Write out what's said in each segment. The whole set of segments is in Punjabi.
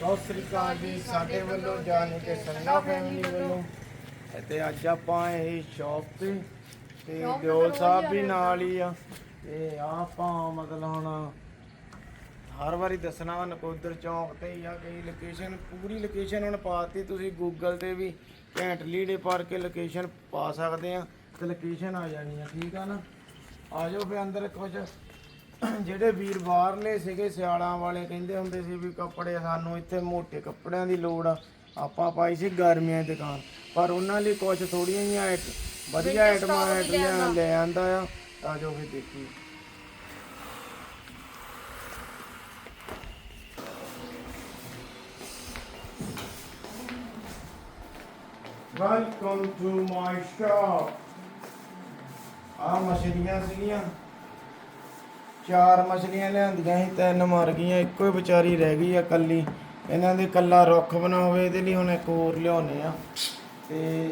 ਸਤਿ ਸ੍ਰੀ ਅਕਾਲ ਜੀ ਸਾਡੇ ਵੱਲੋਂ ਜਾਣ ਕੇ ਸੰਨਾ ਫੈਮਿਲੀ ਵੱਲੋਂ। ਤੇ ਅੱਜ ਆਪਾਂ ਇਹ ਸ਼ੌਪ ਤੇ ਤੇ ਦਿਓਲ ਸਾਹਿਬ ਵੀ ਨਾਲ ਹੀ ਆ। ਤੇ ਆਪਾਂ ਮਤਲਬ ਹੁਣ ਹਰ ਵਾਰੀ ਦੱਸਣਾ ਵਾ ਨਕੋਦਰ ਚੌਂਕ ਤੇ ਹੀ ਆ ਕਈ ਲੋਕੇਸ਼ਨ ਪੂਰੀ ਲੋਕੇਸ਼ਨ ਹੁਣ ਪਾਤੀ। ਤੁਸੀਂ ਗੂਗਲ ਤੇ ਵੀ ਘੈਂਟ ਲੀੜੇ ਪਾਰ ਕੇ ਲੋਕੇਸ਼ਨ ਪਾ ਸਕਦੇ ਆ ਤੇ ਲੋਕੇਸ਼ਨ ਆ ਜਾਣੀ ਆ ਠੀਕ ਆ ਨਾ? ਆ ਜਾਓ ਫੇ ਅੰਦਰ ਕੁਝ ਜਿਹੜੇ ਵੀਰ ਬਾਹਰਲੇ ਸੀਗੇ ਸਿਆਲਾਂ ਵਾਲੇ ਕਹਿੰਦੇ ਹੁੰਦੇ ਸੀ ਵੀ ਕੱਪੜੇ ਸਾਨੂੰ ਇੱਥੇ ਮੋਟੇ ਕੱਪੜਿਆਂ ਦੀ ਲੋੜ ਆ ਆਪਾਂ ਪਾਈ ਸੀ ਗਰਮੀਆਂ ਦੀ ਦੁਕਾਨ। ਪਰ ਉਹਨਾਂ ਲਈ ਕੁਝ ਥੋੜੀਆਂ ਜਿਹੀਆਂ ਆਈਟ ਵਧੀਆ ਆਈਟਮਾਂ ਆਈਟਮਾਂ ਲੈ ਆਂਦਾ ਆ ਆ ਜਾਓ ਫੇ ਦੇਖੀ ਵੈਲਕਮ ਟੂ ਮਾਈ ਸ਼ਾਪ ਆ ਮਛਲੀਆਂ ਸੀਗੀਆਂ। ਚਾਰ ਮਛਲੀਆਂ ਲਿਆਂਦੀਆਂ ਸੀ ਤਿੰਨ ਮਰ ਗਈਆਂ ਇੱਕੋ ਹੀ ਵਿਚਾਰੀ ਰਹਿ ਗਈ ਆ ਕੱਲੀ ਇਹਨਾਂ ਦੇ ਕੱਲਾ ਰੁੱਖ ਬਣਾ ਹੋਵੇ ਇਹਦੇ ਲਈ ਹੁਣ ਇੱਕ ਹੋਰ ਲਿਆਉਣੇ ਆ। ਤੇ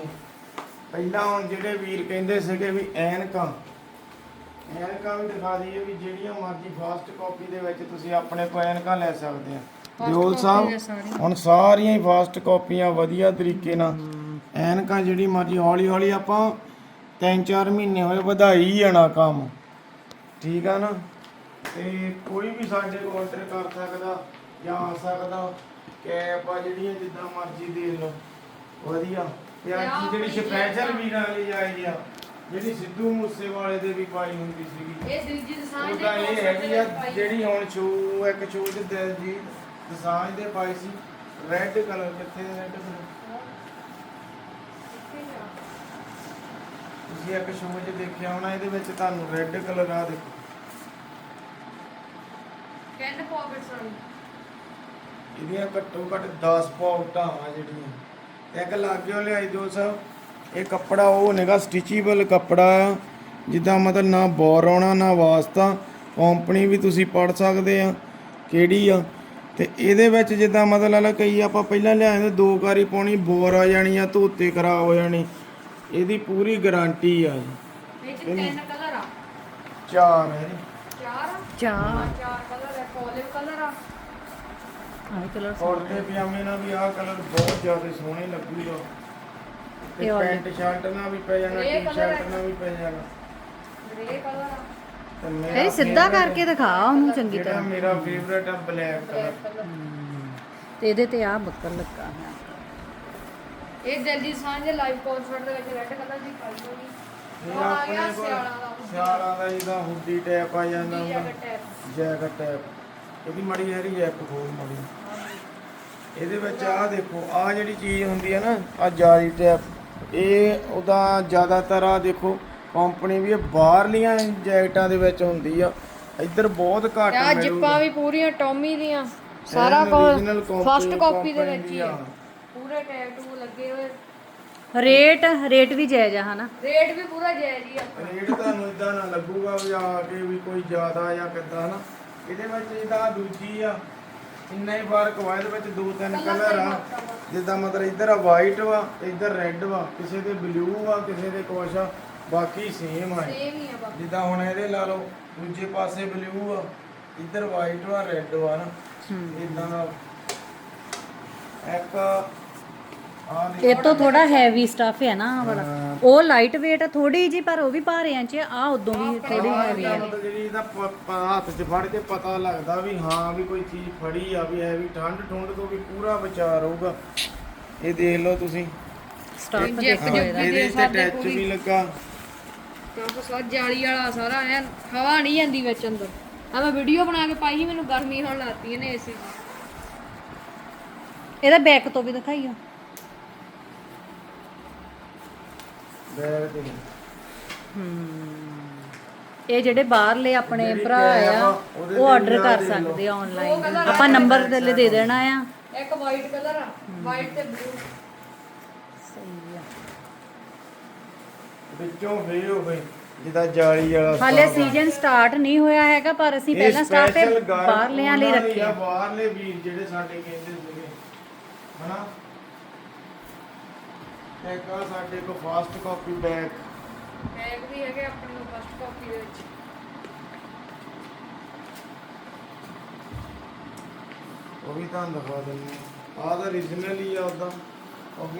ਪਹਿਲਾਂ ਹੁਣ ਜਿਹੜੇ ਵੀਰ ਕਹਿੰਦੇ ਸੀਗੇ ਵੀ ਐਨਕਾਂ ਐਨਕਾਂ ਵੀ ਦਿਖਾ ਦਈਏ ਵੀ ਜਿਹੜੀਆਂ ਮਰਜ਼ੀ ਫਾਸਟ ਕਾਪੀ ਦੇ ਵਿੱਚ ਤੁਸੀਂ ਆਪਣੇ ਕੋਲ ਐਨਕਾਂ ਲੈ ਸਕਦੇ ਆ। ਦਿਓਲ ਸਾਹਿਬ ਹੁਣ ਸਾਰੀਆਂ ਹੀ ਫਾਸਟ ਕਾਪੀਆਂ ਵਧੀਆ ਤਰੀਕੇ ਨਾਲ। ਐਨਕਾਂ ਜਿਹੜੀ ਮਰਜ਼ੀ ਹੌਲੀ ਹੌਲੀ ਆਪਾਂ ਤਿੰਨ ਚਾਰ ਮਹੀਨੇ ਹੋਏ ਵਧਾਈ ਜਾਣਾ ਕੰਮ। ਠੀਕ ਆ ਨਾ? ਤੇ ਕੋਈ ਵੀ ਸਾਡੇ ਕੋਲ ਆਰਡਰ ਕਰ ਸਕਦਾ ਜਾਂ ਆ ਸਕਦਾ ਕੈਪ ਆ ਜਿਹੜੀਆਂ ਜਿੱਦਾਂ ਮਰਜ਼ੀ ਦੇ ਲਓ। ਵਧੀਆ। ਤੇ ਅੱਜ ਜਿਹੜੀ ਸਪੈਸ਼ਲ ਵੀਰਾਂ ਲਈ ਆਈ ਆ ਜਿਹੜੀ ਸਿੱਧੂ ਮੂਸੇ ਵਾਲੇ ਦੇ ਵੀ ਪਾਈ ਹੁੰਦੀ ਸੀਗੀ ਇਹ ਦਿਲਜੀਤ ਦਸਾਂਝ ਉਹਦਾ ਇਹ ਹੈਗੀ ਆ ਜਿਹੜੀ ਹੁਣ ਸ਼ੂ ਇੱਕ ਸ਼ੂ ਚ ਦਿਲਜੀਤ ਦਸਾਂਝ ਦੇ ਪਾਈ ਸੀ ਰੈੱਡ ਕਲਰ ਕਿੱਥੇ ਰੈੱਡ ਕਲਰ ਤੁਸੀਂ ਇੱਕ ਸ਼ੂ ਚ ਦੇਖਿਆ ਹੋਣਾ ਇਹਦੇ ਵਿੱਚ ਤੁਹਾਨੂੰ ਰੈੱਡ ਕਲਰ ਆ ਦੇਖੋ। ਕੈਨ ਪਾਕਟਸ ਵਾਲੀ। ਇਹਦੀਆਂ ਘੱਟੋ ਘੱਟ 10 ਪਾਉਟਾਂ ਆ ਜਿਹੜੀਆਂ। ਇੱਕ ਲਾਗਿਓ ਲਿਆਈ ਦੋ ਸਾਹਿਬ ਇਹ ਕੱਪੜਾ ਉਹ ਨੇਗਾ ਸਟਿਚੇਬਲ ਕੱਪੜਾ ਆ। ਜਿੱਦਾਂ ਮਤਲਬ ਨਾ ਬੋਰ ਆਉਣਾ ਨਾ ਵਾਸਤਾ ਕੰਪਨੀ ਵੀ ਤੁਸੀਂ ਪੜ ਸਕਦੇ ਆ ਕਿਹੜੀ ਆ। ਤੇ ਇਹਦੇ ਵਿੱਚ ਜਿੱਦਾਂ ਮਤਲਬ ਲਾ ਕਈ ਆਪਾਂ ਪਹਿਲਾਂ ਲਿਆਏ ਤੇ ਦੋ ਕਾਰੀ ਪਾਉਣੀ ਬੋਰ ਆ ਜਾਣੀ ਆ ਧੋਤੇ ਖਰਾਬ ਹੋ ਜਾਣੀ। ਇਹਦੀ ਪੂਰੀ ਗਾਰੰਟੀ ਆ ਜੀ। ਇਹ ਚ ਤਿੰਨ ਕਲਰ ਆ। ਚਾਰ ਹੈ ਚਾਰ ਆ? ਚਾਰ ਹਾਂ, ਚਾਰ ਕਲਰ ਹੈ ਪੋਲਿਵ ਕਲਰ ਆ ਆਹ ਕਲਰ ਕੁੜਤੇ ਪਜਾਮੇ ਨਾਲ ਵੀ ਆਹ ਕਲਰ ਬਹੁਤ ਜ਼ਿਆਦਾ ਸੋਹਣੇ ਲੱਗੂਗਾ। ਤੇ ਇਹ ਵਾਲੇ। ਪੈਂਟ ਸ਼ਰਟ ਨਾਲ ਵੀ ਪੈ ਜਾਣਾ ਇਹ ਟੀ colour ਸ਼ਰਟ ਹੈ। ਨਾਲ ਵੀ ਪੈ ਜਾਣਾ। ਗ੍ਰੇ ਕਲਰ ਆ। ਤੇ ਮੇਰਾ ਇਹ ਸਿੱਧਾ favourite- ਕਰਕੇ ਦਿਖਾ ਉਹਨੂੰ ਚੰਗੀ ਜਿਹੜਾ ਤਰ੍ਹਾਂ। ਮੇਰਾ ਫੇਵਰਟ ਆ ਬਲੈਕ ਕਲਰ ਤੇ ਇਹਦੇ ਤੇ ਆ ਬੱਕਰ ਲੱਗਾ ਹੋਇਆ। ਇਹ ਦਿਲਜੀਤ ਦਸਾਂਝ ਦੇ ਲਾਈਵ ਕਨਸਰਟ ਦੇ ਵਿੱਚ ਰੈੱਡ ਕਲਰ ਦੀ ਪਾਈ ਹੋਈ। ਇਹ ਉਹ ਆ ਗਿਆ ਆਪਣੇ ਕੋਲ ਸਿਆਲਾਂ ਦਾ। ਸਿਆਲਾਂ ਦਾ ਇਹਦਾ ਹੁੱਡੀ ਟੈਪ ਆ ਜਾਂਦਾ ਹੁੰਦਾ ਜੈਕਟ ਟੈਪ। ਜੈਕਟ ਇਹਦੀ ਮੜੀ ਹੈਰੀ ਜੈਕ ਖੋਲ ਮੜੀ ਇਹਦੇ ਵਿੱਚ ਆਹ ਦੇਖੋ ਆਹ ਜਿਹੜੀ ਚੀਜ਼ ਹੁੰਦੀ ਹੈ ਨਾ ਆ ਜਾਲੀ ਟੈਪ ਇਹ ਉਹਦਾ ਜ਼ਿਆਦਾਤਰ ਆ ਦੇਖੋ ਕੰਪਨੀ ਵੀ ਇਹ ਬਾਹਰਲੀਆਂ ਜੈਕਟਾਂ ਦੇ ਵਿੱਚ ਹੁੰਦੀ ਆ। ਇੱਧਰ ਬਹੁਤ ਘੱਟ ਆ ਜਿੱਪਾਂ ਵੀ ਪੂਰੀਆਂ ਟੌਮੀ ਦੀਆਂ ਸਾਰਾ ਕੁਝ ਫਸਟ ਕਾਪੀ ਦੇ ਵਿੱਚ ਹੀ। ਆ। ਪੂਰੇ ਟੈਗ ਟੂ ਲੱਗੇ ਹੋਏ। ਰੇਟ ਰੇਟ ਵੀ ਜਾਇਜ਼ ਆ ਹਨਾ? ਰੇਟ ਵੀ ਪੂਰਾ ਜਾਇਜ਼ ਹੀ ਆ। ਰੇਟ ਤੁਹਾਨੂੰ ਇਦਾਂ ਨਾ ਲੱਗੂਗਾ ਵੀ ਆ ਕੇ ਵੀ ਕੋਈ ਜ਼ਿਆਦਾ ਜਾਂ ਕਿੱਦਾਂ ਨਾ। ਇਹਦੇ ਵਿੱਚ ਇਹਦਾ ਦੂਜੀ ਆ ਇੰਨਾ ਹੀ ਫ਼ਰਕ ਵਾ ਇਹਦੇ ਵਿੱਚ ਦੋ ਤਿੰਨ ਕਲਰ ਆ। ਜਿੱਦਾਂ ਮਤਲਬ ਇੱਧਰ ਆ ਵਾਈਟ ਵਾ ਇੱਧਰ ਰੈੱਡ ਵਾ ਕਿਸੇ ਦੇ ਬਲੂ ਆ ਕਿਸੇ ਦੇ ਕੁਛ ਆ ਬਾਕੀ ਸੇਮ ਆ ਇਹ। ਸੇਮ ਹੀ ਆ ਬਾਕੀ। ਜਿੱਦਾਂ ਹੁਣ ਇਹਦੇ ਲਾ ਲਓ ਦੂਜੇ ਪਾਸੇ ਬਲੂ ਆ ਇੱਧਰ ਵਾਈਟ ਵਾ ਰੈੱਡ ਵਾ ਨਾ। ਇਦਾਂ ਦਾ। ਇੱਕ ਇਹ ਤੋਂ ਥੋੜਾ ਹੈਵੀ ਸਟਫ ਹੈ ਨਾ ਆਹ ਵਾਲਾ ਉਹ ਲਾਈਟ weight ਆ ਥੋੜੀ ਜੀ ਪਰ ਉਹ ਵੀ ਭਾਰੇ ਆ ਚ ਆ। ਉਦੋਂ ਵੀ ਥੋੜੀ ਹੈਵੀ ਆ। ਮਤਲਬ ਜਿਹੜੀ ਇਹਦਾ ਪ- ਪ- ਹੱਥ 'ਚ ਫੜ ਕੇ ਪਤਾ ਲੱਗਦਾ ਵੀ ਹਾਂ ਵੀ ਕੋਈ ਚੀਜ਼ ਫੜੀ ਆ ਵੀ ਹੈ ਵੀ ਠੰਡ ਠੁੰਡ ਤੋਂ ਵੀ ਪੂਰਾ ਬਚਾ ਰਹੂਗਾ ਇਹ ਦੇਖ ਲਓ ਤੁਸੀਂ। ਸਟਫ ਜੈਕ ਦੇਖੋ ਇਹਦਾ। ਇਹਦੇ ਤੇ ਸਾਡੇ ਟੈਚ ਪੂਰੀ- ਵੀ ਲੱਗਾ। ਕਾਫੀ ਸਾਰਾ ਜਾਲੀ ਵਾਲਾ ਸਾਰਾ ਐ ਹਵਾ ਨਹੀਂ ਜਾਂਦੀ ਵਿੱਚ ਅੰਦਰ। ਆ ਮੈਂ ਵੀਡੀਓ ਬਣਾ ਕੇ ਪਾਈ ਸੀ ਮੈਨੂੰ ਗਰਮੀ ਹੋਣ ਲੱਗੀ ਨੇ ਏਸੀ ਇਹਦਾ ਬੈਕ ਤੋਂ ਵੀ ਦਿਖਾਈਓ। ਬੈਗ ਤੇ ਇਹ ਜਿਹੜੇ ਬਾਹਰਲੇ ਆਪਣੇ ਭਰਾ ਆ, ਉਹ ਆਰਡਰ ਕਰ। ਸਕਦੇ ਆ ਆਨਲਾਈਨ ਆਪਾਂ ਨੰਬਰ ਦੇ ਦੇ ਦੇਣਾ ਆ। ਇੱਕ ਵਾਈਟ ਕਲਰ ਆ ਵਾਈਟ ਤੇ ਬਲੂ ਸਹੀ ਆ। ਵਿੱਚੋਂ ਫੇ ਹੋ ਗਈ ਜਿਹਦਾ ਜਾਲੀ ਵਾਲਾ ਹਾਲੇ। ਸੀਜ਼ਨ ਸਟਾਰਟ ਨਹੀਂ ਹੋਇਆ ਹੈਗਾ ਪਰ ਅਸੀਂ ਪਹਿਲਾਂ ਸਟਾਫ ਤੇ ਬਾਹਰਲਿਆਂ ਲਈ ਰੱਖਿਆ। ਆ, ਬਾਹਰਲੇ ਵੀਰ ਜਿਹੜੇ ਸਾਡੇ ਕਹਿੰਦੇ ਸੀਗੇ ਹਨਾ? ਇੱਕ ਆ ਸਾਡੇ ਕੋਲ ਫਾਸਟ ਕਾਪੀ ਬੈਗ ਬੈਗ ਵੀ ਹੈਗੇ ਆਪਣੇ ਕੋਲ ਫਸਟ ਕਾਪੀ ਦੇ ਵਿੱਚ। ਉਹ ਵੀ ਤੁਹਾਨੂੰ ਦਿਖਾ ਦਿੰਦੇ ਆ ਆਹ ਤਾਂ origignal ਹੀ ਆ ਉਹਦਾ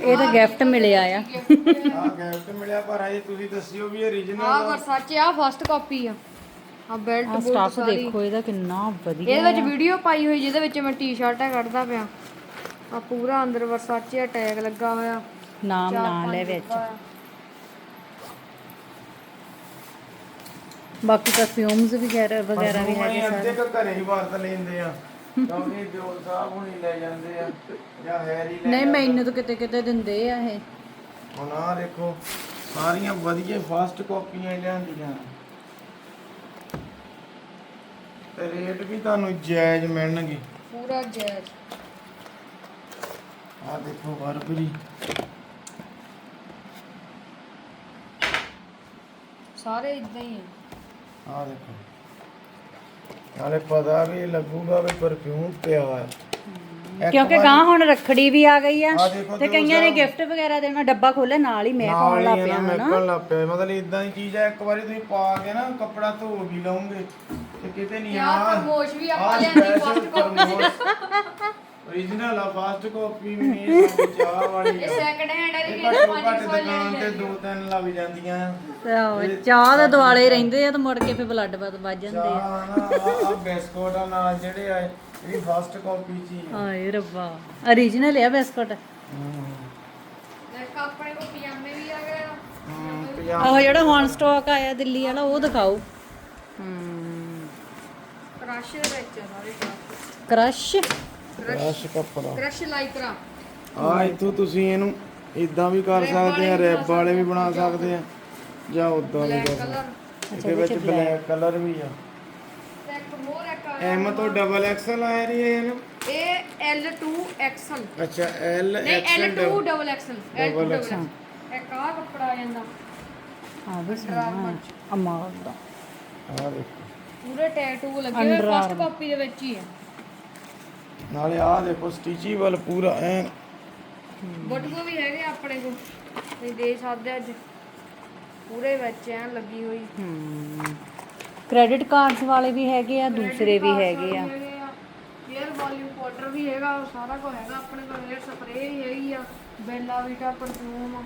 ਇਹ ਤਾਂ ਗਿਫਟ ਮਿਲਿਆ ਆ। ਆ ਗਿਫਟ ਮਿਲਿਆ ਪਰ ਅਜੇ ਤੁਸੀਂ ਦੱਸਿਓ ਵੀ ਇਹ ਆ origignal ਆ। ਵਰਸਾਚੇ ਆ ਫਸਟ ਕਾਪੀ ਆ। ਆ ਬੈਲਟ ਆ ਸਟਾਫ ਸਾਰੀ। ਦੇਖੋ ਇਹਦਾ ਕਿੰਨਾ ਵਧੀਆ ਇਹਦੇ ਵਿੱਚ ਵੀਡੀਓ ਪਾਈ ਹੋਈ ਜਿਹਦੇ ਵਿੱਚ ਮੈਂ ਟੀ-ਸ਼ਰਟਾਂ ਕੱਢਦਾ ਪਿਆ। ਆ ਪੂਰਾ ਅੰਦਰ ਵਰਸਾਚੇ ਟੈਗ ਲੱਗਾ ਹੋਇਆ। ਨਾਮ ਹੈ ਪੰਜ ਵਿੱਚ। ਬਾਕੀ ਪਰਫਿਊਮਸ ਵਗੈਰਾ ਵਗੈਰਾ ਵੀ ਹੈਗੇ ਸਾਰੇ। ਅੱਧੇ ਘਰੇ ਹੀ ਵਰਤ ਲੈਂਦੇ ਆ। ਕਿਉਂਕਿ ਜੋ ਸਾਹਿਬ ਹੁਣੀ ਲੈ ਜਾਂਦੇ ਆ ਜਾਂ ਹੈਰੀ ਲੈ ਨਹੀਂ। ਮੈਨੂੰ ਤਾਂ ਕਿਤੇ ਕਿਤੇ ਦਿੰਦੇ ਆ ਇਹ। ਹੁਣ ਆਹ ਦੇਖੋ ਸਾਰੀਆਂ ਵਧੀਆ ਫਾਸਟ ਕਾਪੀਆਂ ਹੀ ਲਿਆਂਦੀਆਂ। ਤੇ ਰੇਟ ਵੀ ਤੁਹਾਨੂੰ ਜਾਇਜ਼ ਮਿਲਣਗੇ। ਪੂਰਾ ਜੈਜ ਆਹ ਦੇਖੋ ਬਰਬਰੀ ਸਾਰੇ ਇਦਾਂ ਹੀ ਆ। ਆਹ ਦੇਖੋ। ਨਾਲੇ ਪਤਾ ਵੀ ਲੱਗੂਗਾ ਵੀ ਪਰਫਿਊਮ ਪਿਆ ਹੈ। ਇੱਕ ਕਿਉਂਕਿ ਗਾਂ ਹੁਣ ਰੱਖੜੀ ਵੀ ਆ ਗਈ ਆ ਆਹ ਦੇਖੋ ਤੇ ਕਈਆਂ ਨੇ। ਗਿਫਟ ਵਗੈਰਾ ਦੇਣਾ ਡੱਬਾ ਖੋਲੇ ਨਾਲ ਹੀ ਮੈਂ ਪਾਉਣ ਹੀ ਲੱਗ ਪਿਆ ਹਨਾ। ਮਹਿਕਣ ਲੱਗ ਪਿਆ। ਮਤਲਬ ਇਦਾਂ ਦੀ ਚੀਜ਼ ਹੈ ਇੱਕ ਵਾਰੀ ਤੁਸੀਂ ਪਾ ਕੇ ਨਾ ਕੱਪੜਾ ਧੋ ਵੀ ਲਓਗੇ ਤੇ ਕਿਤੇ ਨਹੀਂ ਯਾਰ ਆ ਖਰਗੋਸ਼ ਵੀ ਆਪਾਂ ਲਿਆਂਦੀ ਫਸਟ ਕਾਪੀ origignal ਆ ਫਾਸਟ ਕਾਪੀ ਵੀ ਨਹੀਂ ਸਾਡੀ ਚਾਹ ਵਾਲੀ ਇਹ ਆ ਸੈਕੰਡ ਹੈਂਡ ਹੈ ਇਹ ਕਿ ਘੱਟੋ 500 ਘੱਟ ਦੁਕਾਨ ਤੇ ਦੋ ਤਿੰਨ ਲੱਗ ਜਾਂਦੀਆਂ। ਆ। ਤੇ ਆਹੋ, ਚਾਹ ਦੇ ਦੁਆਲੇ ਹੀ ਰਹਿੰਦੇ ਆ ਤੇ ਮੁੜ ਕੇ ਫੇ ਬਲੱਡ ਵੱਧ ਵੱਜ ਜਾਂਦੇ ਆ। ਚਾਹ ਆ ਬਿਸਕੁਟ ਆ ਨਾਲ ਜਿਹੜੇ ਆ ਇਹ ਫਾਸਟ ਕਾਪੀ ਚ ਹੀ ਆ। ਹਾਏ ਰੱਬਾ origignal ਆ ਬਿਸਕੁਟ। ਹਮ, ਦੇਖ ਆਪਣੇ ਕੋਲ ਪਜਾਮੇ ਵੀ ਆ ਗਏ ਆ। ਹਮ, ਪੰਜਾਹ ਆਹੋ ਜਿਹੜਾ ਹੁਣ ਸਟਾਕ ਆਇਆ ਦਿੱਲੀ ਵਾਲਾ ਉਹ ਦਿਖਾਓ। ਹਮ ਕ੍ਰਸ਼ ਦੇ ਵਿੱਚ ਆ ਸਾਰੇ ਕ੍ਰਸ਼ ਰਸ਼ ਕੱਪੜਾ ਕ੍ਰਸ਼ ਲਾਈਕਰਾ ਆ। ਇਥੋਂ ਤੁਸੀਂ ਇਹਨੂੰ ਇਦਾਂ ਵੀ ਕਰ ਸਕਦੇ ਆ ਰੈਬ ਵਾਲੇ ਵੀ ਬਣਾ ਸਕਦੇ ਆ ਜਾਂ ਉਦਾਂ ਵੀ ਕਰ ਸਕਦੇ ਇਹਦੇ ਵਿੱਚ ਬਲੈਕ ਕਲਰ ਵੀ ਆ। ਐਮ ਤੋਂ ਡਬਲ ਐਕਸਲ ਆ ਰਹੀ ਹੈ ਇਹਨੂੰ? ਇਹ L2 XL ਅੱਛਾ ਐਲ ਨਹੀਂ XL L2 double XL L2 Double double XL ਇੱਕ ਆ ਕੱਪੜਾ ਆ ਜਾਂਦਾ। ਆ ਵੀ ਸੋਹਣਾ ਅਮਾਲ ਦਾ। ਆ ਦੇਖੋ ਪੂਰੇ ਟੈਟੂ ਲੱਗੇ ਹੋਏ ਫਸਟ ਕਾਪੀ ਦੇ ਵਿੱਚ ਹੀ ਆ। ਨਾਲੇ ਆ ਦੇਖੋ ਸਟਿਚੀਬਲ ਪੂਰਾ ਐ ਬਟੂਏ ਵੀ ਹੈਗੇ ਆਪਣੇ ਕੋਲ। ਤੁਸੀਂ ਦੇ ਸਕਦੇ ਅੱਜ। ਪੂਰੇ ਵਿੱਚ ਐ ਲੱਗੀ ਹੋਈ। ਕ੍ਰੈਡਿਟ ਕਾਰਡਸ ਵਾਲੇ ਵੀ ਹੈਗੇ ਆ ਦੂਸਰੇ ਵੀ ਹੈਗੇ ਆ। 에ਅਰ ਵੋਲਿਊਮ ਪਾਊਡਰ ਵੀ ਹੈਗਾ ਉਹ ਸਾਰਾ ਕੁਝ ਹੈਗਾ ਆਪਣੇ ਕੋਲ 에ਅਰ ਸਪਰੇ ਵੀ ਹੈਗੀ ਆ। ਬੈਲਾ ਵੀਟਾ ਪਰਫਿਊਮ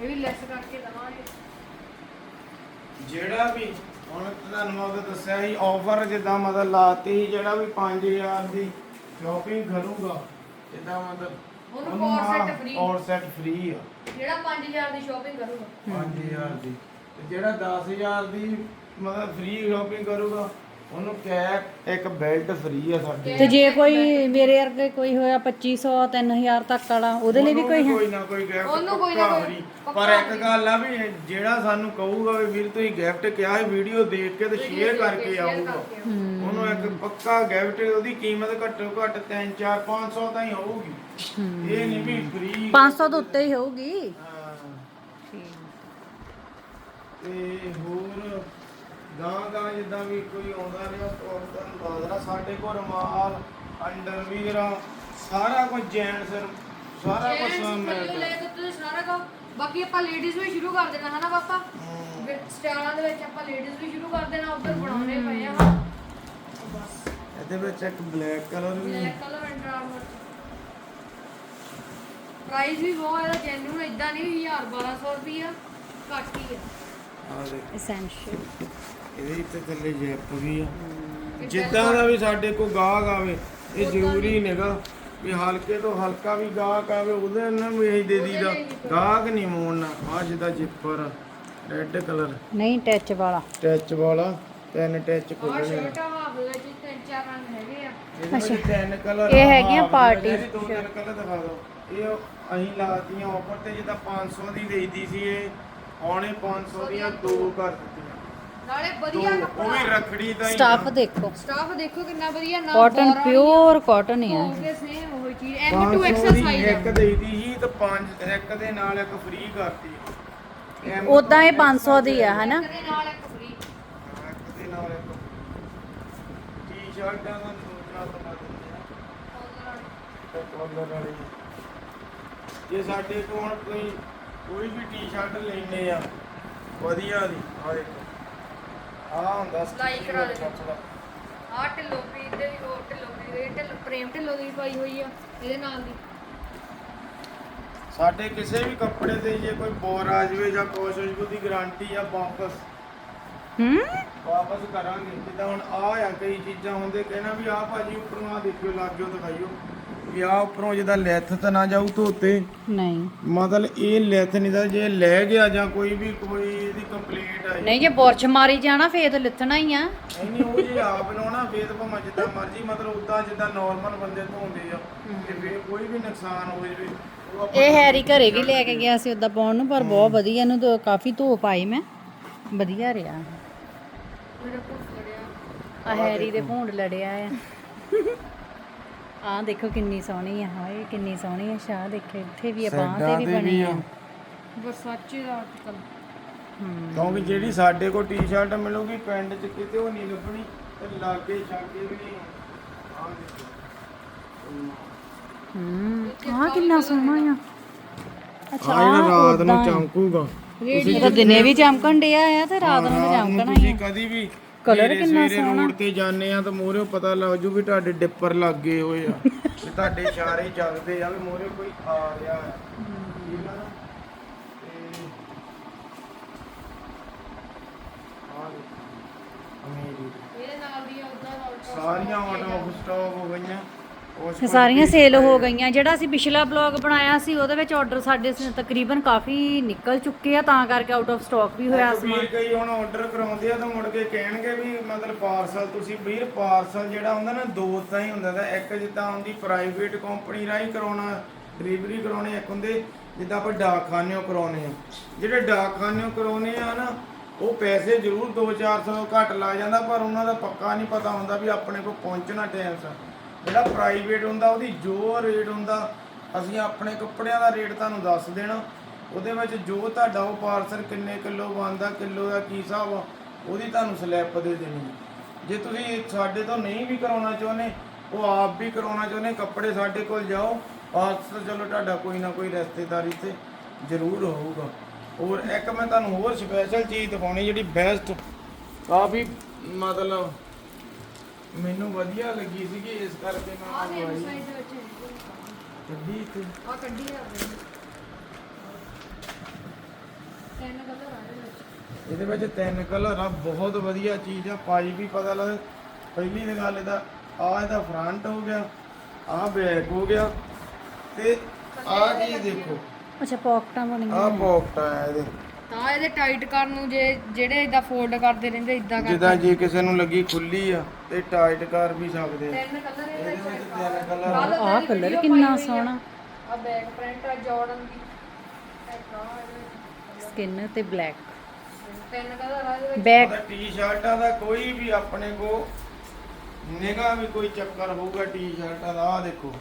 ਇਹ ਵੀ ਲੈਸ ਕਰਕੇ ਦਵਾਂਗੇ। ਜਿਹੜਾ ਵੀ ਹੁਣ ਤੁਹਾਨੂੰ ਮੈਂ ਉਹਦਾ ਦੱਸਿਆ ਸੀ ਆਫਰ ਜਿੱਦਾਂ ਮਤਲਬ ਲਾਤੀ ਸੀ ਜਿਹੜਾ ਵੀ 5000 ਦੀ ਸ਼ਾਪਿੰਗ ਕਰੂਗਾ ਜਿੱਦਾਂ ਮਤਲਬ ਉਹਨੂੰ ਕੋਡ ਸੈੱਟ ਫ੍ਰੀ ਔਰ ਸੈਟ ਫ੍ਰੀ ਆ। ਜਿਹੜਾ 5000 ਦੀ ਸ਼ਾਪਿੰਗ ਕਰੂਗਾ। 5000 ਦੀ। ਤੇ ਜਿਹੜਾ 10000 ਦੀ ਮਤਲਬ ਫ੍ਰੀ ਸ਼ਾਪਿੰਗ ਕਰੂਗਾ ਉਹਨੂੰ ਕੈਪ ਇੱਕ ਬੈਲਟ ਫ੍ਰੀ ਆ ਸਾਡੇ। ਤੇ ਜੇ ਕੋਈ ਮੇਰੇ ਵਰਗੇ ਕੋਈ ਹੋਇਆ 2500 3000 ਤੱਕ ਵਾਲਾ ਉਹਦੇ ਲਈ ਵੀ ਕੋਈ ਹੈ? ਕੋਈ ਨਾ ਕੋਈ ਗਿਫਟ ਉਹਨੂੰ ਕੋਈ ਨਾ ਕੋਈ ਪਰ ਇੱਕ ਗੱਲ ਆ ਵੀ ਜਿਹੜਾ ਸਾਨੂੰ ਕਹੂਗਾ ਵੀ ਵੀਰ ਤੁਸੀਂ ਗਿਫਟ ਕਿਹਾ ਹੈ ਵੀਡੀਓ ਦੇਖ ਕੇ ਤੇ ਸ਼ੇਅਰ ਕਰਕੇ ਆਊਗਾ। ਉਹਨੂੰ ਇੱਕ ਪੱਕਾ ਗਿਫਟ ਉਹਦੀ ਕੀਮਤ ਘੱਟੋ ਘੱਟ 3 4 500 ਤਾਂ ਹੀ ਹੋਊਗੀ। ਇਹ ਨਹੀਂ ਵੀ ਫ੍ਰੀ 500 ਤੋਂ ਉੱਤੇ ਹੀ ਹੋਊਗੀ? ਤੇ ਹੋਰ ਗਾਂ ਗਾਂ ਜਿੱਦਾਂ ਵੀ ਕੋਈ ਆਉਂਦਾ ਰਿਹਾ ਤਾਂ ਤੁਹਾਨੂੰ ਦੱਸ ਦੇਣਾ ਸਾਡੇ ਕੋਲ ਰਮਾਲ ਅੰਡਰਵੀਅਰ ਸਾਰਾ ਕੁਝ ਜੈਂਟਸ ਸਾਰਾ ਕੁਝ ਮਿਲਦਾ ਲੈ ਕੇ ਤੁਸੀਂ ਸਾਰਾ ਕੁਝ ਬਾਕੀ ਆਪਾਂ ਲੇਡੀਜ਼ ਵੀ ਸ਼ੁਰੂ ਕਰ ਦੇਣਾ ਹਨਾ ਪਾਪਾ? ਫਿਰ ਸਟਾਲਾਂ ਦੇ ਵਿੱਚ ਆਪਾਂ ਲੇਡੀਜ਼ ਵੀ ਸ਼ੁਰੂ ਕਰ ਦੇਣਾ ਉਧਰ ਬਣਾਉਣੇ ਪਏ ਆ। ਬਸ ਇਹਦੇ ਵਿੱਚ ਇੱਕ ਬਲੈਕ ਕਲਰ ਵੀ। Black colour Under Armour price ਵੀ ਬਹੁਤ ਇਹਦਾ ਜੈਨੂਨ ਇਦਾਂ ਨਹੀਂ 1000 1200 ਰੁਪਿਆ ਘੱਟ ਹੀ ਆ। ਆ ਦੇਖ। ਐਸੈਂਸ਼ੀਅਲ ਇਹਦੇ ਉੱਤੇ ਥੱਲੇ ਜੈਪ ਵੀ ਆ। ਜਿੱਦਾਂ ਦਾ ਵੀ ਸਾਡੇ ਕੋਲ ਗਾਹਕ ਆਵੇ ਇਹ ਜ਼ਰੂਰੀ ਨਹੀਂਗਾ ਵੀ ਹਲਕੇ ਤੋਂ ਹਲਕਾ ਵੀ ਗਾਹਕ ਆਵੇ ਉਹਦੇ ਨਾਲ ਵੀ ਅਸੀਂ ਦੇ ਦੀਦਾ ਗਾਹਕ ਨਹੀਂ ਮੋੜਨਾ। ਆ ਜਿੱਦਾਂ ਜਿੱਪਰ ਰੈੱਡ ਕਲਰ ਨਹੀਂ ਟੱਚ ਵਾਲਾ। ਟੈਚ ਵਾਲਾ ਤਿੰਨ ਟੈਚ ਖੋਲਣੇ ਸ਼ਰਟਾਂ ਹਾਫ ਦੇ ਵਿੱਚ ਤਿੰਨ ਚਾਰ ਰੰਗ ਹੈਗੇ ਆ। ਤਿੰਨ ਕਲਰ ਇਹ ਹੈਗੀਆਂ party ਦੋ ਤਿੰਨ ਕਲਰ ਦਿਖਾ ਦਿਓ। ਇਹ ਅਸੀਂ ਲਾਤੀਆਂ ਆਫਰ ਤੇ ਜਿੱਦਾਂ 500 ਦੀ ਦੇਈਦੀ ਸੀ ਇਹ ਹੁਣੇ 500 ਦੀਆਂ ਦੋ ਕਰ ਦਿੱਤੀਆਂ। ਨਾਲੇ ਵਧੀਆ ਉਹ ਕੱਪੜਾ। ਵੀ ਰੱਖੜੀ ਦਾ ਹੀ ਸਟਾਫ ਦੇਖੋ। ਸਟਾਫ ਦੇਖੋ ਕਿੰਨਾ ਵਧੀਆ ਨਾ ਕਾਟਨ ਪਿਓਰ ਕਾਟਨ ਹੀ ਆ। ਹੋ ਕੇ ਸੇਮ ਉਹ ਚੀਜ਼। 500 M2 ਦੀ ਐਕਸਲ ਸਾਈਜ਼ ਇੱਕ ਦੇਈਦੀ ਸੀ ਤੇ ਪੰਜ ਇੱਕ ਦੇ ਨਾਲ ਇੱਕ ਫ੍ਰੀ ਕਰਤੀ। M ਉਦਾਂ ਇਹ 500 ਦੀ ਆ ਹਨਾ? ਦੇ ਨਾਲ ਇੱਕ ਫ੍ਰੀ ਇੱਕ ਦੇ ਨਾਲ ਇੱਕ ਟੀ-ਸ਼ਰਟਾਂ ਦਾ ਦੂਜਾ ਬਣਾ ਦਿੰਦੇ ਆ। ਇੱਕ ਕਲਰ ਵਾਲੀ। ਜੇ ਸਾਡੇ ਕੋਲ ਹੁਣ ਕੋਈ ਕੋਈ ਵੀ ਟੀ-ਸ਼ਰਟ ਲੈਣੇ ਆ ਵਧੀਆ ਦੀ ਆ ਦੇਖੋ। ਆ ਹੁੰਦਾ ਸਿਲਾਈ ਕਰਾ ਦੇ। ਕੱਪੜਾ। ਆਹ ਢਿੱਲੋ ਪੀ ਦੇ ਵੀ ਉਹ ਢਿੱਲੋਂ ਦੀ ਇਹ ਢਿੱਲੋਂ ਪ੍ਰੇਮ ਢਿੱਲੋਂ ਦੀ ਵੀ ਪਾਈ ਹੋਈ ਆ ਇਹਦੇ ਨਾਲ ਦੀ। ਸਾਡੇ ਕਿਸੇ ਵੀ ਕੱਪੜੇ ਤੇ ਜੇ ਕੋਈ ਬੋਰ ਆ ਜਾਵੇ ਜਾਂ ਕੁਛ ਹੋ ਜਾਵੇ ਗਾਰੰਟੀ ਆ ਵਾਪਸ। ਹੂੰ? ਵਾਪਸ ਕਰਾਂਗੇ। ਜਿੱਦਾਂ ਹੁਣ ਆ ਆ ਕਈ ਚੀਜ਼ਾਂ ਹੁੰਦੇ ਕਹਿਣਾ ਵੀ ਆ ਭਾਜੀ ਉੱਪਰੋਂ ਆ ਦੇਖਿਓ ਲੱਗਿਓ ਦਿਖਾਈਓ। ਵੀ ਆ ਉੱਪਰੋਂ ਜਿਹਦਾ ਲੈਥ ਤਾਂ ਨਾ ਜਾਊ ਧੋਤੇ। ਨਹੀਂ। ਮਤਲਬ ਇਹ ਲੈਥ ਨਹੀਂ ਦਾ ਜੇ ਲੈ ਗਿਆ ਜਾਂ ਕੋਈ ਵੀ ਕੋਈ ਇਹਦੀ ਕੰਪਲੇਂਟ ਆਈ। ਨਹੀਂ ਜੇ ਬੁਰਸ਼ ਮਾਰੀ ਜਾਣਾ ਫੇਰ ਤਾਂ ਲਿੱਥਣਾ ਹੀ ਆ। ਨਹੀਂ ਨਹੀਂ ਉਹ ਜੇ ਆਪ ਲਾਉਣਾ ਫੇਰ ਤਾਂ ਭਾਵੇਂ ਜਿੱਦਾਂ ਮਰਜ਼ੀ ਮਤਲਬ ਉਦਾਂ ਜਿੱਦਾਂ ਨਾਰਮਲ ਬੰਦੇ ਧੋਂਦੇ ਆ। ਤੇ ਫੇਰ ਕੋਈ ਵੀ ਨੁਕਸਾਨ ਹੋ ਜਾਵੇ ਉਹ ਆਪਾਂ ਇਹ ਹੈਰੀ ਘਰੇ ਵੀ ਲੈ ਕੇ ਗਿਆ ਸੀ ਉਦਾਂ ਪਾਉਣ ਨੂੰ ਪਰ ਬਹੁਤ ਵਧੀਆ ਇਹਨੂੰ ਤਾਂ ਕਾਫੀ ਧੋ ਪਾਈ ਮੈਂ। ਵਧੀਆ ਰਿਹਾ। ਮੇਰੇ ਪੁੱਤ ਲੜਿਆ? ਆ ਹੈਰੀ ਦੇ ਭੂੰਡ ਲੜਿਆ ਆ। ਆ ਦੇਖੋ ਕਿੰਨੀ ਸੋਹਣੀ ਆ ਹਾਏ ਕਿੰਨੀ ਸੋਹਣੀ ਆ ਸ਼ਾਹ ਦੇਖੇ ਇੱਥੇ ਵੀ ਆ ਬਾਂਹ ਤੇ ਵੀ ਤੇ ਬਣੀ ਆ। ਵਰਸਾਚੇ ਦਾ ਆਰਟੀਕਲ ਹੂੰ ਕਿਉਂਕਿ ਜਿਹੜੀ ਸਾਡੇ ਕੋਲ ਟੀ-ਸ਼ਰਟ ਮਿਲੂਗੀ ਪਿੰਡ 'ਚ ਕਿਤੇ ਉਹ ਨਹੀਂ ਲੱਭਣੀ ਤੇ ਲਾਗੇ ਛਾਗੇ ਵੀ ਨਹੀਂ ਆ। ਦੇਖੋ। ਹੂੰ ਆ ਕਿੰਨਾ ਸੋਹਣਾ ਆ। ਅੱਛਾ ਆ ਜਿਹੜਾ ਰਾਤ ਨੂੰ ਆ। ਚਮਕੂਗਾ। ਇਹ ਤਾਂ ਦਿਨੇ ਵੀ ਚਮਕਣ ਡਿਆ ਆ ਤੇ ਰਾਤ ਨੂੰ ਨੂੰ ਚਮਕਣਾ ਹੀ ਤੁਸੀਂ ਆ। ਕਦੀ ਵੀ ਸਵੇਰੇ- ਕਿੰਨਾ ਸਵੇਰੇ ਰੋਡ ਤੇ ਜਾਂਦੇ ਆ ਤਾਂ ਮੋਰੇ ਪਤਾ ਲੱਗ ਜੂ ਵੀ ਤੁਹਾਡੇ ਡਿੱਪਰ ਲੱਗੇ ਹੋਏ ਆ। ਤੇ ਤੁਹਾਡੇ ਇਸ਼ਾਰੇ ਚੱਲਦੇ ਆ ਵੀ ਮੋਰੇ ਕੋਈ ਆ ਰਿਹਾ ਹੈ। ਠੀਕ ਆ ਨਾ? ਤੇ ਆ ਦੇਖੋ ਅਮੀਰੀ ਇਹਦੇ ਨਾਲ ਦੀ ਆ ਉਦਾਂ ਦਾ ਸਾਰੀਆਂ ਆਊਟ ਆਫ ਸਟਾਕ ਹੋ ਗਈਆਂ। ਇਹ ਸਾਰੀਆਂ ਸੇਲ ਹੋ ਗਈਆਂ। ਜਿਹੜਾ ਅਸੀਂ ਪਿਛਲਾ ਬਲੌਗ ਬਣਾਇਆ ਸੀ ਉਹਦੇ ਵਿੱਚ ਆਰਡਰ ਸਾਡੇ ਸ- ਤਕਰੀਬਨ ਕਾਫੀ ਨਿਕਲ ਚੁੱਕੇ ਆ ਤਾਂ ਕਰਕੇ ਆਊਟ ਆਫ ਸਟਾਕ ਵੀ ਹੋਇਆ ਸਮਾਨ। ਵੀਰ ਕਈ ਹੁਣ ਆਰਡਰ ਕਰਾਉਂਦੇ ਆ ਤਾਂ ਮੁੜ ਕੇ ਕਹਿਣਗੇ ਵੀ ਮਤਲਬ ਪਾਰਸਲ ਤੁਸੀਂ ਵੀਰ ਪਾਰਸਲ ਜਿਹੜਾ ਹੁੰਦਾ ਨਾ ਦੋ ਤਾਂ ਹੀ ਹੁੰਦਾ ਤਾਂ ਇੱਕ ਜਿੱਦਾਂ ਹੁੰਦੀ ਪ੍ਰਾਈਵੇਟ ਕੰਪਨੀ ਰਾਹੀਂ ਕਰਾਉਣਾ ਡਿਲੀਵਰੀ ਕਰਾਉਣੇ ਇੱਕ ਹੁੰਦੇ ਜਿੱਦਾਂ ਆਪਾਂ ਡਾਕਖਾਨਿਓਂ ਕਰਾਉਨੇ ਆ। ਜਿਹੜੇ ਡਾਕਖਾਨਿਓਂ ਕਰਾਉਨੇ ਆ ਨਾ ਉਹ ਪੈਸੇ ਜ਼ਰੂਰ 2-400 ਘੱਟ ਲੱਗ ਜਾਂਦਾ ਪਰ ਉਹਨਾਂ ਦਾ ਪੱਕਾ ਨਹੀਂ ਪਤਾ ਹੁੰਦਾ ਵੀ ਆਪਣੇ ਕੋਲ ਪਹੁੰਚਣਾ ਟਾਈਮ ਸਿਰ। ਜਿਹੜਾ ਪ੍ਰਾਈਵੇਟ ਹੁੰਦਾ, ਉਹਦੀ ਜੋ ਰੇਟ ਹੁੰਦਾ, ਅਸੀਂ ਆਪਣੇ ਕੱਪੜਿਆਂ ਦਾ ਰੇਟ ਤੁਹਾਨੂੰ ਦੱਸ ਦੇਣਾ। ਉਹਦੇ ਵਿੱਚ ਜੋ ਤੁਹਾਡਾ ਉਹ ਪਾਰਸਲ ਕਿੰਨੇ ਕਿਲੋ ਬਣਦਾ, ਕਿਲੋ ਦਾ ਕੀ ਹਿਸਾਬ ਆ, ਉਹਦੀ ਤੁਹਾਨੂੰ ਸਲਿੱਪ ਦੇ ਦੇਣੀ ਜੇ ਤੁਸੀਂ ਸਾਡੇ ਤੋਂ ਨਹੀਂ ਵੀ ਕਰਾਉਣਾ ਚਾਹੁੰਦੇ, ਉਹ ਆਪ ਵੀ ਕਰਾਉਣਾ ਚਾਹੁੰਦੇ, ਕੱਪੜੇ ਸਾਡੇ ਕੋਲ ਜਾਓ ਪਾਰਸਲ ਚਲੋ ਤੁਹਾਡਾ ਕੋਈ ਨਾ ਕੋਈ ਰਿਸ਼ਤੇਦਾਰੀ ਤੇ ਜ਼ਰੂਰ ਹੋਊਗਾ। ਹੋਰ ਇੱਕ ਮੈਂ ਤੁਹਾਨੂੰ ਹੋਰ ਸਪੈਸ਼ਲ ਚੀਜ਼ ਦਿਖਾਉਣੀ, ਜਿਹੜੀ ਬੈਸਟ ਕਾਫੀ ਮਤਲਬ ਮੈਨੂੰ ਵਧੀਆ ਲੱਗੀ ਸੀਗੀ ਇਸ ਕਰਕੇ ਮੈਂ ਆ ਦੇ ਮੰਗਵਾਈ ਸਾਈਜ਼ ਦੇ ਵਿੱਚ ਕੱਢੀ ਇੱਥੇ ਆ ਕੱਢੀ ਆ ਤਿੰਨ ਕਲਰ ਆ ਇਹਦੇ ਵਿੱਚ। ਇਹਦੇ ਵਿੱਚ ਤਿੰਨ ਕਲਰ ਆ ਬਹੁਤ ਵਧੀਆ ਚੀਜ਼ ਆ। ਪਾਈ ਵੀ ਪਤਾ ਲੱਗ ਪਹਿਲੀ ਤਾਂ ਗੱਲ ਇਹਦਾ ਆ ਇਹਦਾ ਫਰੰਟ ਹੋ ਗਿਆ ਆ ਬੈਕ ਹੋ ਗਿਆ ਤੇ ਆ। ਕੀ ਦੇਖੋ। ਅੱਛਾ ਪੌਕਟਾਂ ਬਣੀਆਂ ਆ ਪੌਕਟ ਆ ਇਹਦੇ। ਤਾਂ ਇਹਦੇ ਟਾਈਟ ਕਰਨ ਨੂੰ ਜੇ ਜਿਹੜੇ ਇਦਾਂ ਫੋਲਡ ਕਰਦੇ ਰਹਿੰਦੇ ਇਦਾਂ ਕਰ ਜਿੱਦਾਂ ਜੇ ਕਿਸੇ ਨੂੰ ਲੱਗੀ ਖੁੱਲੀ ਆ ਤੇ ਟਾਈਟ ਕਰ ਵੀ ਸਕਦੇ ਆ। ਤਿੰਨ ਕਲਰ ਇਹਦੇ ਵਿੱਚ ਤਿੰਨ ਕਲਰ ਆਹ ਕਲਰ ਕਿੰਨਾ ਸੋਹਣਾ। ਆ ਬੈਕ ਪ੍ਰਿੰਟ ਆ ਜਾਰਡਨ ਦੀ। ਸਕਿਨ ਤੇ ਬਲੈਕ ਤਿੰਨ ਕਲਰ ਆ ਇਹਦੇ ਬੈਕ ਟੀ-ਸ਼ਰਟਾਂ ਦਾ ਕੋਈ ਵੀ ਆਪਣੇ ਕੋ ਨਿਗਾ ਵੀ ਕੋਈ ਚੱਕਰ ਹੋਊਗਾ ਟੀ-ਸ਼ਰਟਾਂ ਦਾ। ਆ ਦੇਖੋ।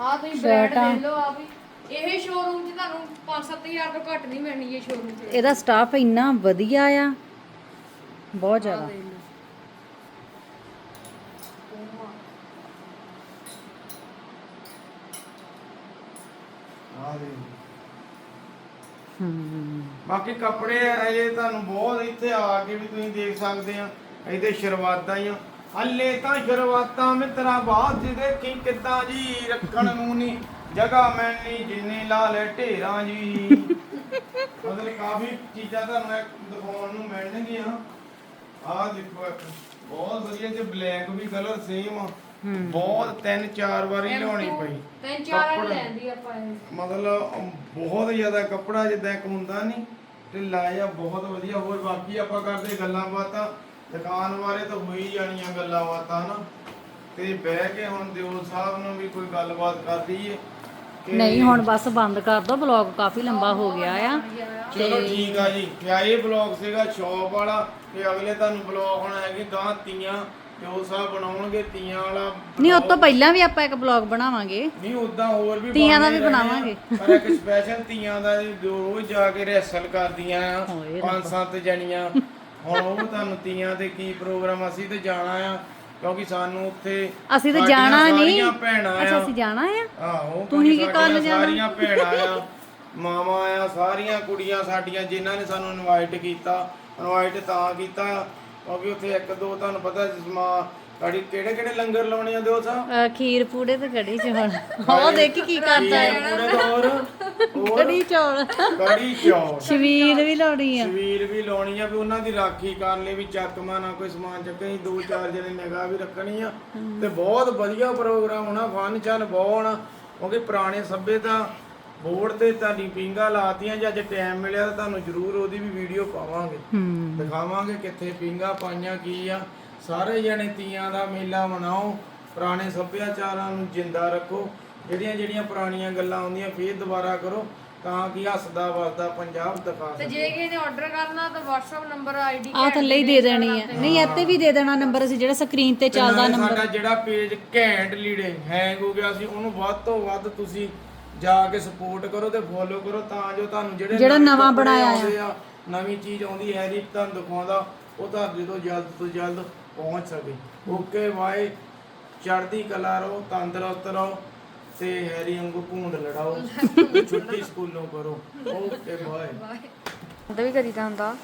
ਆ ਤੁਸੀਂ ਬ੍ਰਾਂਡ। ਦੇਖ ਲਓ ਆ ਵੀ। ਇਹ ਸ਼ੋਰੂਮ 'ਚ ਤੁਹਾਨੂੰ 5-7000 ਤੋਂ ਘੱਟ ਨਹੀਂ ਮਿਲਣੀ ਇਹ ਸ਼ੋਰੂਮ 'ਚ। ਇਹਦਾ ਸਟਾਫ ਇੰਨਾ ਵਧੀਆ ਆ। ਬਹੁਤ ਜ਼ਿਆਦਾ। ਹੂੰ। ਬਾਕੀ ਕੱਪੜੇ ਅਜੇ ਤੁਹਾਨੂੰ ਬਹੁਤ ਇੱਥੇ ਆ ਕੇ ਵੀ ਤੁਸੀਂ ਦੇਖ ਸਕਦੇ ਆ। ਇਹਦੇ ਸ਼ੁਰੂਆਤਾਂ ਹੀ ਆ। ਹੱਲੇ ਤਾਂ ਸ਼ੁਰੂਆਤਾਂ ਮਿੱਤਰਾ ਬਾਅਦ ਜੀ ਦੇਖੀ ਕਿੱਦਾਂ ਜੀ ਰੱਖਣ ਨੂੰ ਨਹੀਂ ਜਗ੍ਹਾ ਮਿਲਣੀ ਜਿੰਨੇ ਲਾ ਲੈ ਢੇਰਾਂ ਜੀ। ਮਤਲਬ ਕਾਫੀ ਚੀਜ਼ਾਂ ਤੁਹਾਨੂੰ ਇੱਕ ਦਿਖਾਉਣ ਨੂੰ ਮਿਲਣਗੀਆਂ। ਆਹ ਦੇਖੋ ਇੱਕ ਬਹੁਤ ਵਧੀਆ ਤੇ ਬਲੈਕ ਵੀ ਕਲਰ ਸੇਮ ਆ। ਬਹੁਤ ਤਿੰਨ ਚਾਰ ਵਾਰੀ ਲਿਆਉਣੀ ਪਈ। ਤਿੰਨ ਚਾਰ ਵਾਰ। ਲੈਂਦੀ ਆਪਾਂ ਇਹ। ਮਤਲਬ ਬਹੁਤ ਜ਼ਿਆਦਾ ਕੱਪੜਾ ਜਿੱਦਾਂ ਇੱਕ ਹੁੰਦਾ ਨਹੀਂ ਢਿੱਲਾ ਆ ਬਹੁਤ ਵਧੀਆ। ਹੋਰ ਬਾਕੀ ਆਪਾਂ ਕਰਦੇ ਗੱਲਾਂ ਬਾਤਾਂ। ਦੁਕਾਨ ਬਾਰੇ ਤਾਂ ਹੋਈ ਜਾਣੀਆਂ ਗੱਲਾਂ ਬਾਤਾਂ ਹਨਾ ਤੇ ਬਹਿ ਕੇ ਹੁਣ ਦਿਓ ਸਾਹਿਬ ਨੂੰ ਵੀ ਕੋਈ ਗੱਲਬਾਤ ਕਰ ਦਈਏ ਨਹੀਂ ਹੁਣ ਬਸ ਬੰਦ ਕਰ ਦੋ ਬਲੌਗ ਕਾਫੀ ਲੰਬਾ ਹੋ ਗਿਆ ਆ। ਚਲੋ ਠੀਕ ਆ ਜੀ। ਕਿਆ ਇਹ ਬਲੌਗ ਸੀਗਾ ਸ਼ੌਪ ਵਾਲਾ ਤੇ ਅਗਲੇ ਤੁਹਾਨੂੰ ਬਲੌਗ ਹੁਣ ਹੈਗੇ ਗਾਂ ਤੀਆਂ ਜੋ ਸਾਹਿਬ ਬਣਾਉਣਗੇ ਤੀਆਂ ਵਾਲਾ ਨਹੀਂ ਉਸ ਤੋਂ ਪਹਿਲਾਂ ਵੀ ਆਪਾਂ ਇੱਕ ਬਲੌਗ ਬਣਾਵਾਂਗੇ। ਨਹੀਂ ਉਦਾਂ ਹੋਰ ਵੀ ਤੀਆਂ ਦਾ ਵੀ ਬਣਾਵਾਂਗੇ। ਪਰ ਇੱਕ ਸਪੈਸ਼ਲ ਤੀਆਂ ਦਾ ਰੋਜ਼ ਜਾ ਕੇ ਰੈਸਲ ਕਰਦੀਆਂ ਆ ਪੰਜ ਸੱਤ ਜਣੀਆਂ। ਹੁਣ ਉਹ ਤੁਹਾਨੂੰ ਤੀਆਂ ਤੇ ਕੀ ਪ੍ਰੋਗਰਾਮ ਅਸੀਂ ਤੇ ਜਾਣਾ ਆ। ਕਿਉਂਕਿ ਸਾਨੂੰ ਉੱਥੇ ਅਸੀਂ ਤੇ ਸਾਡੀਆਂ ਜਾਣਾ ਨਹੀਂ। ਸਾਰੀਆਂ ਭੈਣਾਂ ਅੱਛਾ ਆ। ਅਸੀਂ ਜਾਣਾ ਆ? ਆਹੋ ਤੁਸੀਂ ਕਿਉਂਕਿ ਕੀ ਕਰਨ ਸਾਡੀਆਂ ਜਾਣਾ? ਸਾਰੀਆਂ ਭੈਣਾਂ ਆ ਮਾਵਾਂ ਆ ਸਾਰੀਆਂ ਕੁੜੀਆਂ ਸਾਡੀਆਂ ਜਿਨ੍ਹਾਂ ਨੇ ਸਾਨੂੰ ਇਨਵਾਈਟ ਕੀਤਾ। ਇਨਵਾਈਟ ਤਾਂ ਕੀਤਾ ਕਿਉਂਕਿ ਉੱਥੇ ਇੱਕ ਦੋ ਤੁਹਾਨੂੰ ਪਤਾ ਸਮਾ ਤੁਹਾਡੀ ਕਿਹੜੇ ਕਿਹੜੇ ਲੰਗਰ ਲਾਉਣੇ ਆ ਦਿਓ ਅਹ ਖੀਰ ਪੂੜੇ ਤੇ ਕੜੀ ਚੌਲ ਉਹ ਦੇਖੀ ਕੀ ਕਰਦਾ ਹੈ। ਪੂਰੇ ਤੋਂ ਹੋਰ? ਕੜੀ ਚੌਲ। ਕੜੀ ਚੌਲ। ਸ਼ਵੀਲ ਵੀ ਲਾਉਣੀ ਆ। ਸਵੀਰ ਵੀ ਲਾਉਣੀ ਆ ਵੀ ਉਹਨਾਂ ਦੀ ਰਾਖੀ ਕਰਨ ਲਈ ਵੀ ਚੱਕਮਾ ਨਾ ਕੋਈ ਸਮਾਨ ਚੱਕੇ ਦੋ ਚਾਰ ਜਣੇ ਨਿਗਾਹ ਵੀ ਰੱਖਣੀ ਆ। ਤੇ ਬਹੁਤ ਵਧੀਆ ਪ੍ਰੋਗਰਾਮ ਹੋਣਾ ਫਨ ਚੱਲ ਹੋਣਾ ਕਿਉਂਕਿ ਪੁਰਾਣੇ ਸੱਭਿਅਤਾ ਬੋਰਡ ਤੇ ਤੁਹਾਡੀ ਪਿੰਗਾ ਲਾਤੀਆਂ ਜੇ ਅੱਜ ਟਾਈਮ ਮਿਲਿਆ ਤਾਂ ਤੁਹਾਨੂੰ ਜ਼ਰੂਰ ਉਹਦੀ ਵੀ ਵੀਡੀਓ ਪਾਵਾਂਗੇ। ਹੂੰ। ਦਿਖਾਵਾਂਗੇ ਕਿੱਥੇ ਪਿੰਗਾ ਪਾਈਆਂ ਕੀ ਆ। ਸਾਰੇ ਜਣੇ ਤੀਆਂ ਦਾ ਮੇਲਾ ਮਨਾਓ ਪੁਰਾਣੇ ਸੱਭਿਆਚਾਰਾਂ ਨੂੰ ਜਿੰਦਾ ਰੱਖੋ। ਜਿਹੜੀਆਂ ਜਿਹੜੀਆਂ ਪੁਰਾਣੀਆਂ ਗੱਲਾਂ ਆਉਂਦੀਆਂ ਫੇਰ ਦੁਬਾਰਾ ਕਰੋ ਤਾਂ ਕਿ ਹੱਸਦਾ ਵਸਦਾ ਪੰਜਾਬ ਦਿਖਾ ਤੇ ਸਕੇ। ਜੇ ਕਿਸੇ ਨੇ ਆਰਡਰ ਕਰਨਾ ਤਾਂ WhatsApp ਨੰਬਰ ਆਈਡੀ ਆ ਥੱਲੇ ਹੀ ਦੇ ਦੇਣੀ ਆ। ਨਹੀਂ ਇੱਥੇ ਵੀ ਦੇ ਦੇਣਾ ਨੰਬਰ ਅਸੀਂ ਜਿਹੜਾ ਸਕਰੀਨ ਤੇ ਚੱਲਦਾ ਨਾਲੇ ਸਾਡਾ ਜਿਹੜਾ ਪੇਜ ਘੈਂਟ ਲੀੜੇ ਹੈਂਗ ਹੋ ਗਿਆ ਸੀ ਉਹਨੂੰ ਵੱਧ ਤੋਂ ਵੱਧ ਤੁਸੀਂ ਜਾ ਕੇ ਸਪੋਰਟ ਕਰੋ ਤੇ ਫੋਲੋ ਕਰੋ ਤਾਂ ਜੋ ਤੁਹਾਨੂੰ ਜਿਹੜੇ ਜਿਹੜਾ ਨਵੇਂ ਬਣਾਇਆ ਆ ਨਵੀਂ ਚੀਜ਼ ਆਉਂਦੀ ਹੈ ਜੀ ਤੁਹਾਨੂੰ ਦਿਖਾਉਂਦਾ ਉਹ ਤੋਂ ਜਲਦ ਤੋਂ ਜਲਦ ਪਹੁੰਚ ਸਕੇ। ਓਕੇ ਬਾਏ ਚੜ੍ਹਦੀ ਕਲਾ ਰਹੋ ਤੰਦਰੁਸਤ ਰਹੋ। ਤੇ ਹੈਰੀ ਵਾਂਗੂ ਭੂੰਡ ਲੜਾਓ ਛੁੱਟੀ ਸਕੂਲੋਂ ਕਰੋ। Okay bye. ਵੀ ਕਰੀਦਾ ਹੁੰਦਾ।